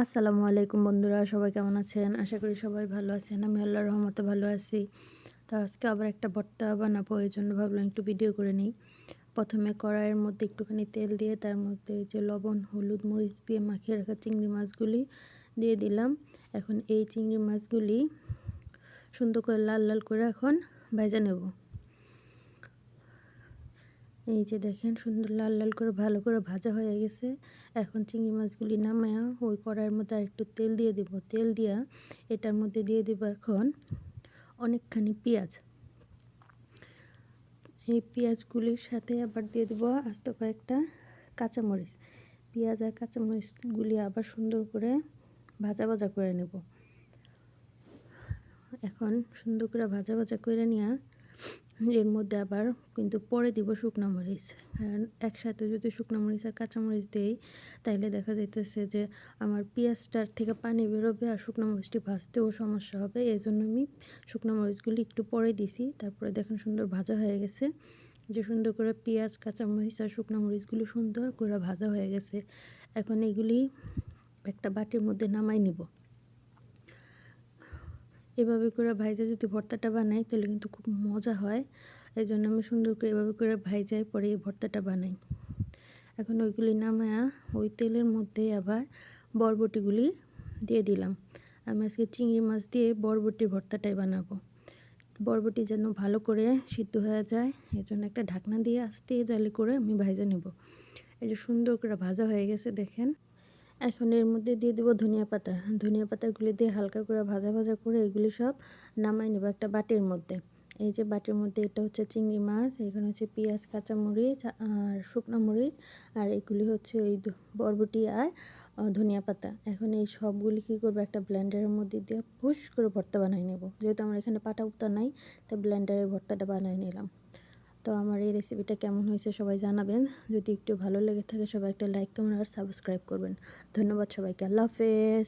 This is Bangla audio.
আসসালামু আলাইকুম বন্ধুরা, সবাই কেমন আছেন? আশা করি সবাই ভালো আছেন। আমি আল্লাহর রহমতে ভালো আছি। তো আজকে আবার একটা ভর্তা বানাবো, এই জন্য ভাবলাম একটু ভিডিও করে নিই। প্রথমে কড়াইয়ের মধ্যে একটুখানি তেল দিয়ে, তার মধ্যে যে লবণ, হলুদ, মরিচ দিয়ে মাখিয়ে রাখা চিংড়ি মাছগুলি দিয়ে দিলাম। এখন এই চিংড়ি মাছগুলি সুন্দর করে লাল লাল করে এখন ভেজে নেব। এই যে দেখেন সুন্দর লাল লাল করে ভালো করে ভাজা হয়ে গেছে। এখন চিংড়ি মাছগুলি নামায়া ওই কড়াইয়ের মধ্যে একটু তেল দিয়ে দিব। তেল দিয়া এটার মধ্যে দিয়ে দিব এখন অনেকখানি পেঁয়াজ। এই পেঁয়াজগুলির সাথে আবার দিয়ে দেবো আস্ত কয়েকটা কাঁচামরিচ। পেঁয়াজ আর কাঁচামরিচগুলি আবার সুন্দর করে ভাজা ভাজা করে নেব। এখন সুন্দর করে ভাজা ভাজা করে নিয়ে এর মধ্যে আবার কিন্তু পরে দিব শুকনো মরিচ। কারণ একসাথে যদি শুকনো মরিচ আর কাঁচামরিচ দিই, তাইলে দেখা যাইতেছে যে আমার পেঁয়াজটার থেকে পানি বেরোবে আর শুকনো মরিচটি ভাজতেও সমস্যা হবে। এই জন্য আমি শুকনো মরিচগুলি একটু পরে দিছি। তারপরে দেখেন সুন্দর ভাজা হয়ে গেছে। যে সুন্দর করে পেঁয়াজ কাঁচামরিচ আর শুকনো মরিচগুলি সুন্দর করে ভাজা হয়ে গেছে। এখন এগুলি একটা বাটির মধ্যে নামাই নিব। এভাবে করে ভাইজা যদি ভর্তাটা বানাই, তাহলে কিন্তু খুব মজা হয়। এই জন্য আমি সুন্দর করে এভাবে করে ভাইজাই পরে এই ভর্তাটা বানাই। এখন ওইগুলি নামায়া ওই তেলের মধ্যে আবার বরবটিগুলি দিয়ে দিলাম। আমি আজকে চিংড়ি মাছ দিয়ে বরবটির ভর্তাটাই বানাবো। বরবটি যেন ভালো করে সিদ্ধ হয়ে যায় এই জন্য একটা ঢাকনা দিয়ে আস্তে জালি করে আমি ভাজা নেব। এই যে সুন্দর করে ভাজা হয়ে গেছে, দেখেন। এখন এর মধ্যে দিয়ে দেবো ধনিয়া পাতা। ধনিয়া পাতাগুলি দিয়ে হালকা করে ভাজা ভাজা করে এগুলি সব নামাই নেব একটা বাটির মধ্যে। এই যে বাটির মধ্যে এটা হচ্ছে চিংড়ি মাছ, এখানে হচ্ছে পেঁয়াজ, কাঁচামরিচ আর শুকনো মরিচ আর এগুলি হচ্ছে ওই বরবটি আর ধনিয়া পাতা। এখন এই সবগুলি কী করব একটা ব্লেন্ডারের মধ্যে দিয়ে ফুস করে ভর্তা বানিয়ে নেব। যেহেতু আমার এখানে পাটা উত্তা নাই, তাই ব্লেন্ডারে ভর্তাটা বানিয়ে নিলাম। তো আমার এই রেসিপিটা কেমন হয়েছে সবাই জানাবেন। যদি একটু ভালো লেগে থাকে সবাই একটা লাইক কমেন্ট আর সাবস্ক্রাইব করবেন। ধন্যবাদ সবাইকে, আল্লাহ হাফেজ।